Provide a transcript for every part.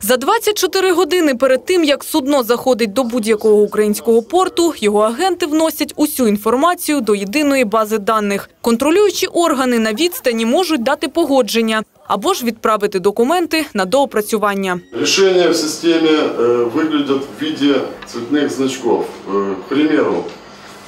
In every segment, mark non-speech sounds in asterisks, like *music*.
За 24 години перед тим, як судно заходить до будь-якого українського порту, його агенти вносять усю інформацію до єдиної бази даних. Контролюючі органи на відстані можуть дати погодження або ж відправити документи на доопрацювання. Решения в системе э, выглядят в виде цветных значков. Э, к примеру,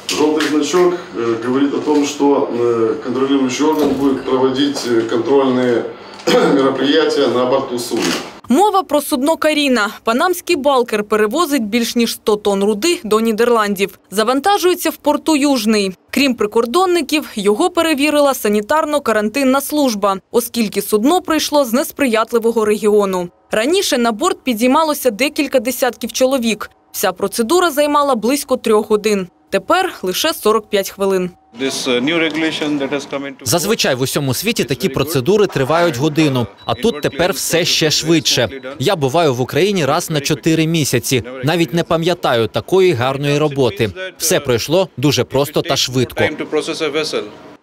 желтый значок э, говорит о том, что э, контролирующий орган будет проводить э, контрольные *clears throat* мероприятия на борту судна. Мова про судно Каріна. Панамський балкер перевозить більш ніж 100 тонн руди до Нідерландів. Завантажується в порту Южний. Крім прикордонників, його перевірила санітарно-карантинна служба, оскільки судно прийшло з несприятливого регіону. Раніше на борт підіймалося декілька десятків чоловік. Вся процедура займала близько трьох годин. Тепер лише 45 хвилин. Uh, Зазвичай в усьому світі такі процедури тривають годину, а тут тепер все ще швидше. Я буваю в Україні раз на чотири місяці. Навіть не пам'ятаю такої гарної роботи. Все пройшло дуже просто та швидко.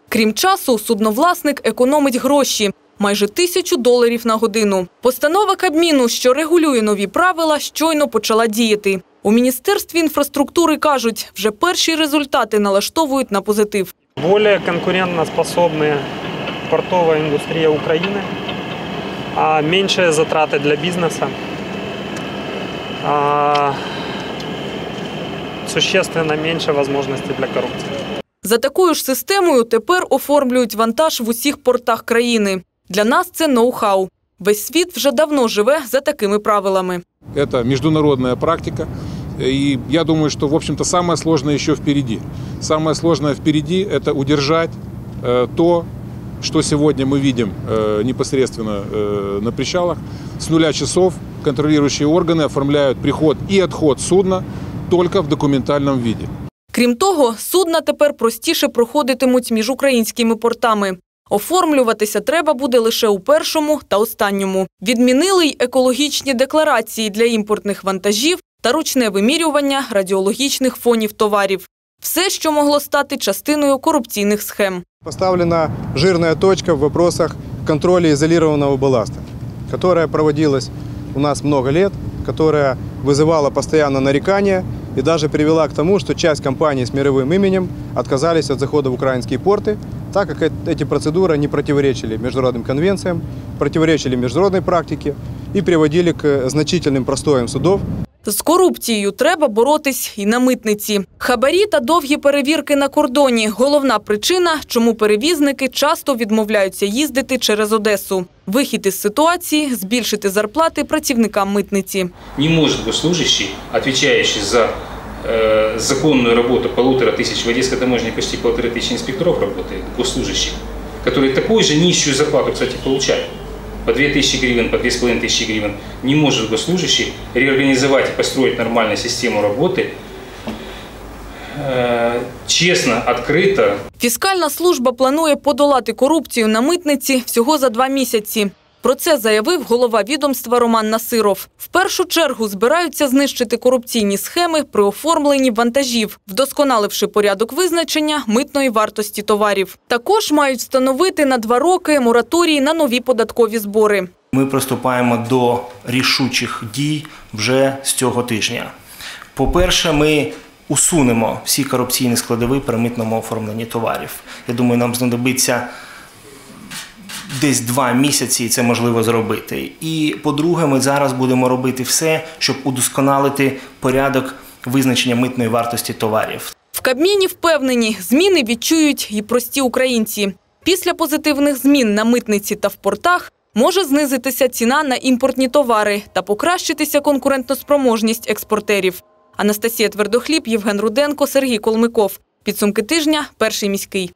Крім часу, судновласник економить гроші – майже тисячу доларів на годину. Постанова Кабміну, що регулює нові правила, щойно почала діяти. У Міністерстві інфраструктури кажуть, вже перші результати налаштовують на позитив. более конкурентоспособная портовая индустрия Украины, а меньшие затраты для бизнеса, а существенно меньше возможностей для коррупции. За такою ж системою тепер оформлюють вантаж в усіх портах країни. Для нас це ноу-хау. Весь світ вже давно живе за такими правилами. Это международная практика. И я думаю, что, в общем-то, самое сложное еще впереди. Самое сложное впереди – это удержать э, то, что сегодня мы видим э, непосредственно э, на причалах. С нуля часов контролирующие органы оформляют приход и отход судна только в документальном виде. Крім того, судна тепер простіше проходитимуть між українськими портами. Оформлюватися треба буде лише у першому та останньому. Відмінили й екологічні декларації для імпортних вантажів та ручне вимірювання радіологічних фонів товарів. Все, що могло стати частиною корупційних схем. Поставлена жирная точка в вопросах контроля изолированного балласта, которая проводилась у нас много лет, которая вызывала постоянно нарекания и даже привела к тому, что часть компаний с мировым именем отказались от захода в украинские порты, так как э- эти процедуры не противоречили международным конвенциям, противоречили международной практике и приводили к значительным простоям судов З корупцією треба боротись і на митниці. Хабарі та довгі перевірки на кордоні головна причина, чому перевізники часто відмовляються їздити через Одесу. Вихід із ситуації збільшити зарплати працівникам митниці. Не может госслужащий, отвечающий за э, законную работу полутора тысяч, в Одесской таможне почти полторы тысячи инспекторов работает, госслужащих, которые такую же нищую зарплату, кстати, получают. По 2000 гривен, по 2500 гривен. Не может госслужащий реорганизовать и построить нормальную систему работы э, честно, открыто, Фіскальна служба планує подолати корупцію на митниці всього за два місяці. Про це заявив голова відомства Роман Насиров. В першу чергу збираються знищити корупційні схеми при оформленні вантажів, вдосконаливши порядок визначення митної вартості товарів. Також мають встановити на два роки мораторій на нові податкові збори. Ми приступаємо до рішучих дій вже з цього тижня. По-перше, ми усунемо всі корупційні складові при митному оформленні товарів. Я думаю, нам знадобиться десь два місяці це можливо зробити. І по-друге, ми зараз будемо робити все, щоб удосконалити порядок визначення митної вартості товарів. В Кабміні впевнені, зміни відчують і прості українці. Після позитивних змін на митниці та в портах може знизитися ціна на імпортні товари та покращитися конкурентноспроможність експортерів. Анастасія Твердохліб, Євген Руденко, Сергій Колмиков. Підсумки тижня. Перший міський.